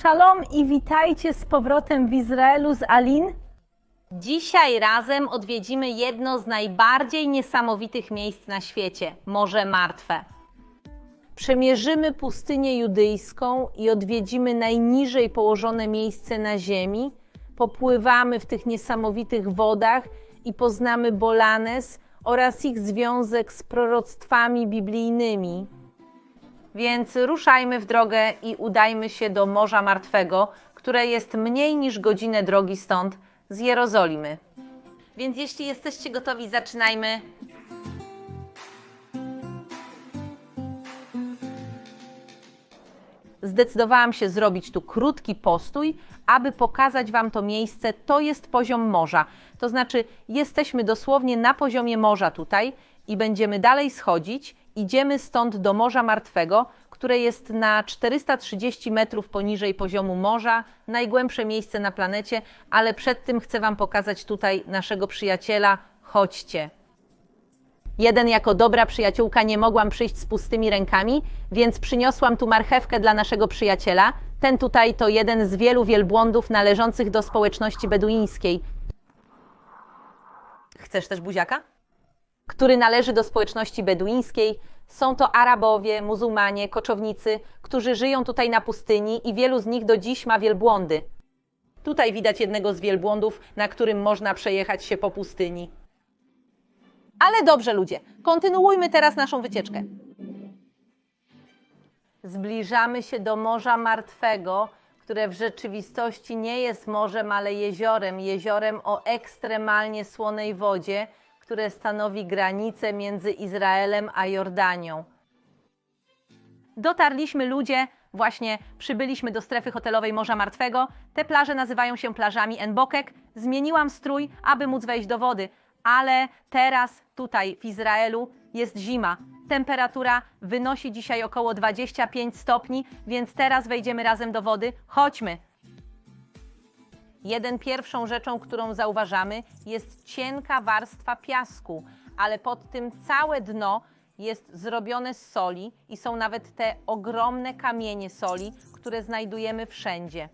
Shalom i witajcie z powrotem w Izraelu z Alin. Dzisiaj razem odwiedzimy jedno z najbardziej niesamowitych miejsc na świecie Morze Martwe. Przemierzymy pustynię judyjską i odwiedzimy najniżej położone miejsce na ziemi. Popływamy w tych niesamowitych wodach i poznamy Bolanes oraz ich związek z proroctwami biblijnymi. Więc ruszajmy w drogę i udajmy się do Morza Martwego, które jest mniej niż godzinę drogi stąd, z Jerozolimy. Więc jeśli jesteście gotowi, zaczynajmy. Zdecydowałam się zrobić tu krótki postój, aby pokazać Wam to miejsce. To jest poziom morza. To znaczy, jesteśmy dosłownie na poziomie morza tutaj i będziemy dalej schodzić. Idziemy stąd do Morza Martwego, które jest na 430 metrów poniżej poziomu morza, najgłębsze miejsce na planecie, ale przed tym chcę Wam pokazać tutaj naszego przyjaciela. Chodźcie. Jeden jako dobra przyjaciółka nie mogłam przyjść z pustymi rękami, więc przyniosłam tu marchewkę dla naszego przyjaciela. Ten tutaj to jeden z wielu wielbłądów należących do społeczności beduińskiej. Chcesz też buziaka? Który należy do społeczności beduińskiej. Są to Arabowie, muzułmanie, koczownicy, którzy żyją tutaj na pustyni i wielu z nich do dziś ma wielbłądy. Tutaj widać jednego z wielbłądów, na którym można przejechać się po pustyni. Ale dobrze, ludzie, kontynuujmy teraz naszą wycieczkę. Zbliżamy się do Morza Martwego, które w rzeczywistości nie jest morzem, ale jeziorem. Jeziorem o ekstremalnie słonej wodzie, które stanowi granicę między Izraelem a Jordanią. Dotarliśmy ludzie, właśnie przybyliśmy do strefy hotelowej Morza Martwego. Te plaże nazywają się plażami Enbokek. Zmieniłam strój, aby móc wejść do wody, ale teraz tutaj w Izraelu jest zima. Temperatura wynosi dzisiaj około 25 stopni, więc teraz wejdziemy razem do wody. Chodźmy. Jeden pierwszą rzeczą, którą zauważamy, jest cienka warstwa piasku, ale pod tym całe dno jest zrobione z soli i są nawet te ogromne kamienie soli, które znajdujemy wszędzie.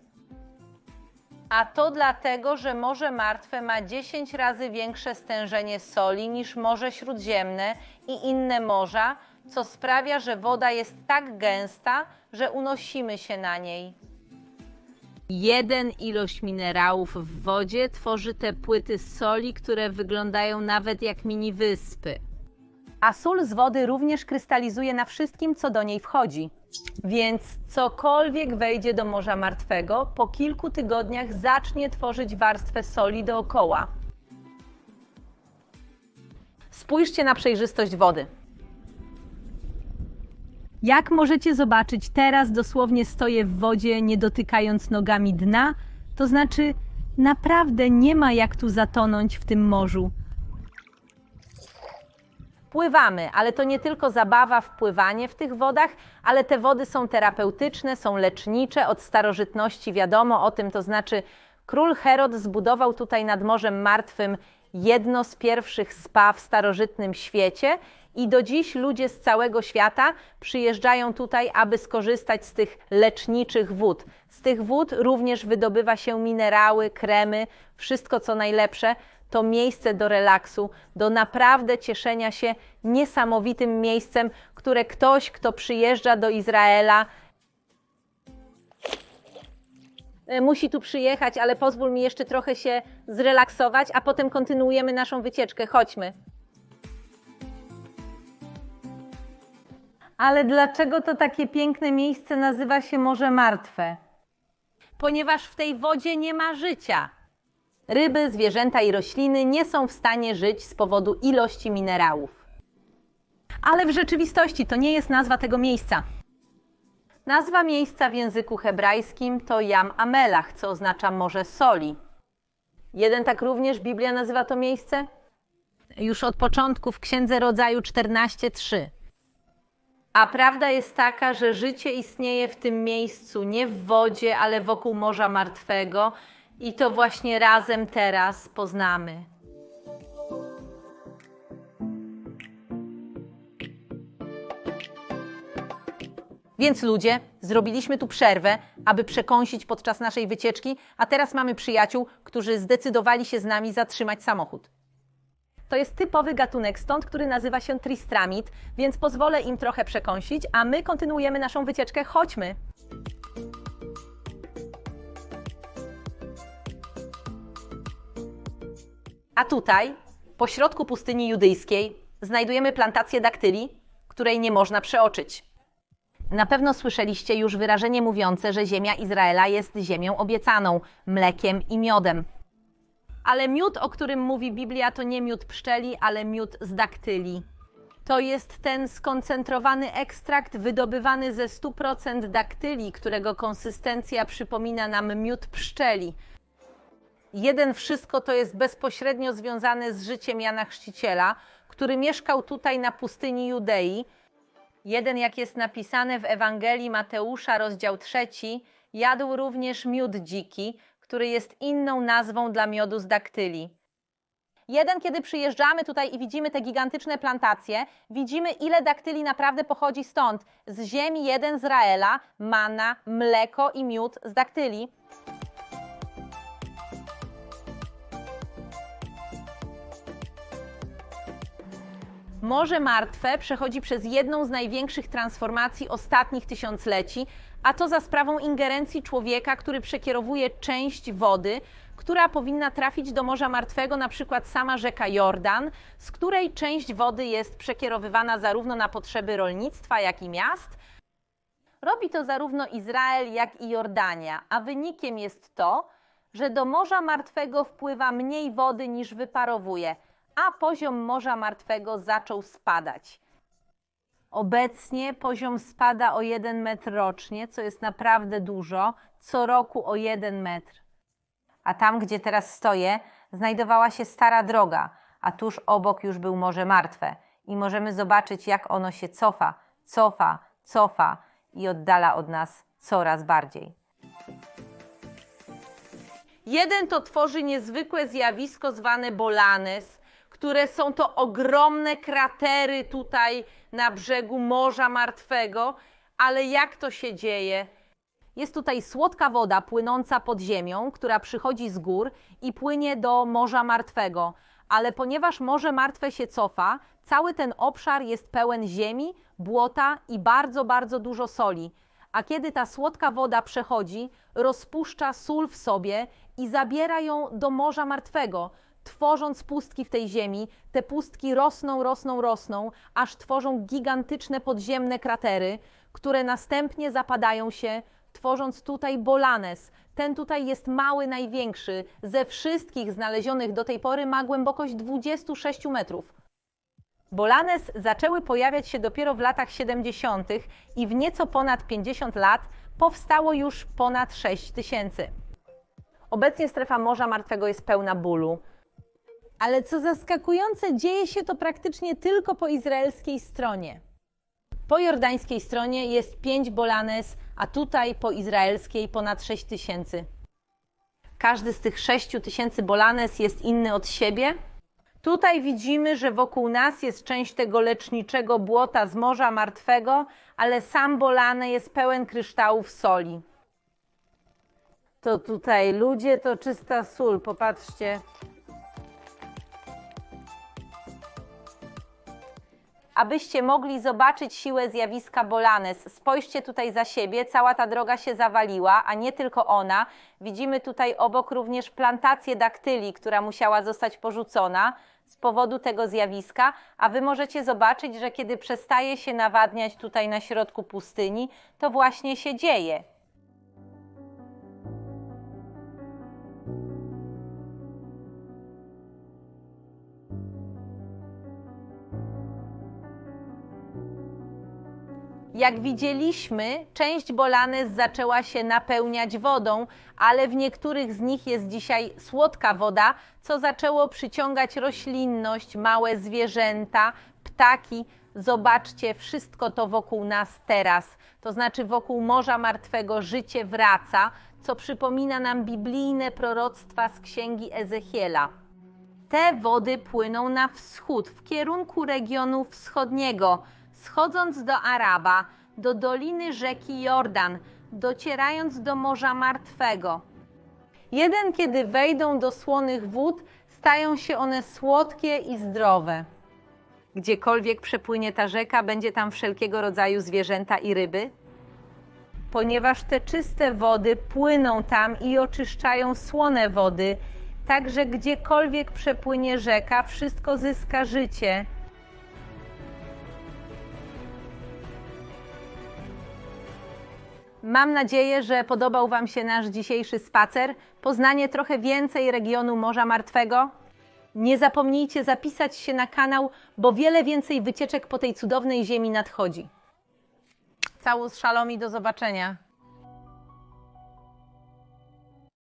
A to dlatego, że Morze Martwe ma 10 razy większe stężenie soli niż Morze Śródziemne i inne morza, co sprawia, że woda jest tak gęsta, że unosimy się na niej. Jeden ilość minerałów w wodzie tworzy te płyty soli, które wyglądają nawet jak mini wyspy. A sól z wody również krystalizuje na wszystkim, co do niej wchodzi. Więc cokolwiek wejdzie do Morza Martwego, po kilku tygodniach zacznie tworzyć warstwę soli dookoła. Spójrzcie na przejrzystość wody. Jak możecie zobaczyć, teraz dosłownie stoję w wodzie, nie dotykając nogami dna, to znaczy naprawdę nie ma jak tu zatonąć w tym morzu. Pływamy, ale to nie tylko zabawa w pływanie w tych wodach, ale te wody są terapeutyczne, są lecznicze, od starożytności wiadomo o tym, to znaczy król Herod zbudował tutaj nad Morzem Martwym jedno z pierwszych spa w starożytnym świecie i do dziś ludzie z całego świata przyjeżdżają tutaj, aby skorzystać z tych leczniczych wód. Z tych wód również wydobywa się minerały, kremy, wszystko co najlepsze. To miejsce do relaksu, do naprawdę cieszenia się niesamowitym miejscem, które ktoś, kto przyjeżdża do Izraela, e, musi tu przyjechać, ale pozwól mi jeszcze trochę się zrelaksować, a potem kontynuujemy naszą wycieczkę. Chodźmy. Ale dlaczego to takie piękne miejsce nazywa się Morze Martwe? Ponieważ w tej wodzie nie ma życia. Ryby, zwierzęta i rośliny nie są w stanie żyć z powodu ilości minerałów. Ale w rzeczywistości to nie jest nazwa tego miejsca. Nazwa miejsca w języku hebrajskim to Jam Amelach, co oznacza morze soli. Jeden tak również Biblia nazywa to miejsce? Już od początku w Księdze Rodzaju 14:3. A prawda jest taka, że życie istnieje w tym miejscu nie w wodzie, ale wokół Morza Martwego i to właśnie razem teraz poznamy. Więc ludzie, zrobiliśmy tu przerwę, aby przekąsić podczas naszej wycieczki, a teraz mamy przyjaciół, którzy zdecydowali się z nami zatrzymać samochód. To jest typowy gatunek stąd, który nazywa się tristramid, więc pozwolę im trochę przekąsić, a my kontynuujemy naszą wycieczkę. Chodźmy! A tutaj, po środku pustyni judyjskiej, znajdujemy plantację daktyli, której nie można przeoczyć. Na pewno słyszeliście już wyrażenie mówiące, że ziemia Izraela jest ziemią obiecaną, mlekiem i miodem. Ale miód, o którym mówi Biblia, to nie miód pszczeli, ale miód z daktyli. To jest ten skoncentrowany ekstrakt wydobywany ze 100% daktyli, którego konsystencja przypomina nam miód pszczeli. Jeden wszystko to jest bezpośrednio związane z życiem Jana Chrzciciela, który mieszkał tutaj na pustyni Judei. Jeden, jak jest napisane w Ewangelii Mateusza, rozdział trzeci, jadł również miód dziki, który jest inną nazwą dla miodu z daktyli. Jeden, kiedy przyjeżdżamy tutaj i widzimy te gigantyczne plantacje, widzimy, ile daktyli naprawdę pochodzi stąd. Z ziemi jeden z Raela, mana, mleko i miód z daktyli. Morze Martwe przechodzi przez jedną z największych transformacji ostatnich tysiącleci, a to za sprawą ingerencji człowieka, który przekierowuje część wody, która powinna trafić do Morza Martwego, na przykład sama rzeka Jordan, z której część wody jest przekierowywana zarówno na potrzeby rolnictwa, jak i miast. Robi to zarówno Izrael, jak i Jordania, a wynikiem jest to, że do Morza Martwego wpływa mniej wody niż wyparowuje, a poziom Morza Martwego zaczął spadać. Obecnie poziom spada o 1 metr rocznie, co jest naprawdę dużo, co roku o 1 metr. A tam, gdzie teraz stoję, znajdowała się stara droga, a tuż obok już był Morze Martwe. I możemy zobaczyć, jak ono się cofa, cofa, cofa i oddala od nas coraz bardziej. Jeden to tworzy niezwykłe zjawisko zwane bolanes, które są to ogromne kratery tutaj na brzegu Morza Martwego. Ale jak to się dzieje? Jest tutaj słodka woda płynąca pod ziemią, która przychodzi z gór i płynie do Morza Martwego. Ale ponieważ Morze Martwe się cofa, cały ten obszar jest pełen ziemi, błota i bardzo, bardzo dużo soli. A kiedy ta słodka woda przechodzi, rozpuszcza sól w sobie i zabiera ją do Morza Martwego, tworząc pustki w tej ziemi. Te pustki rosną, rosną, rosną, aż tworzą gigantyczne podziemne kratery, które następnie zapadają się, tworząc tutaj bolanes. Ten tutaj jest mały, największy. Ze wszystkich znalezionych do tej pory ma głębokość 26 metrów. Bolanes zaczęły pojawiać się dopiero w latach 70. i w nieco ponad 50 lat powstało już ponad 6 tysięcy. Obecnie strefa Morza Martwego jest pełna bólu. Ale co zaskakujące, dzieje się to praktycznie tylko po izraelskiej stronie. Po jordańskiej stronie jest 5 bolanes, a tutaj po izraelskiej ponad 6 tysięcy. Każdy z tych 6 tysięcy bolanes jest inny od siebie. Tutaj widzimy, że wokół nas jest część tego leczniczego błota z Morza Martwego, ale sam bolane jest pełen kryształów soli. To tutaj ludzie to czysta sól, popatrzcie. Abyście mogli zobaczyć siłę zjawiska Bolanes. Spojrzcie tutaj za siebie, cała ta droga się zawaliła, a nie tylko ona. Widzimy tutaj obok również plantację daktyli, która musiała zostać porzucona z powodu tego zjawiska, a wy możecie zobaczyć, że kiedy przestaje się nawadniać tutaj na środku pustyni, to właśnie się dzieje. Jak widzieliśmy, część bolanes zaczęła się napełniać wodą, ale w niektórych z nich jest dzisiaj słodka woda, co zaczęło przyciągać roślinność, małe zwierzęta, ptaki. Zobaczcie, wszystko to wokół nas teraz. To znaczy, wokół Morza Martwego życie wraca, co przypomina nam biblijne proroctwa z księgi Ezechiela. Te wody płyną na wschód, w kierunku regionu wschodniego, schodząc do Araba. do doliny rzeki Jordan, docierając do Morza Martwego. Jeden, kiedy wejdą do słonych wód, stają się one słodkie i zdrowe. Gdziekolwiek przepłynie ta rzeka, będzie tam wszelkiego rodzaju zwierzęta i ryby, ponieważ te czyste wody płyną tam i oczyszczają słone wody, także gdziekolwiek przepłynie rzeka, wszystko zyska życie. Mam nadzieję, że podobał Wam się nasz dzisiejszy spacer, poznanie trochę więcej regionu Morza Martwego. Nie zapomnijcie zapisać się na kanał, bo wiele więcej wycieczek po tej cudownej ziemi nadchodzi. Całus szalomi, do zobaczenia.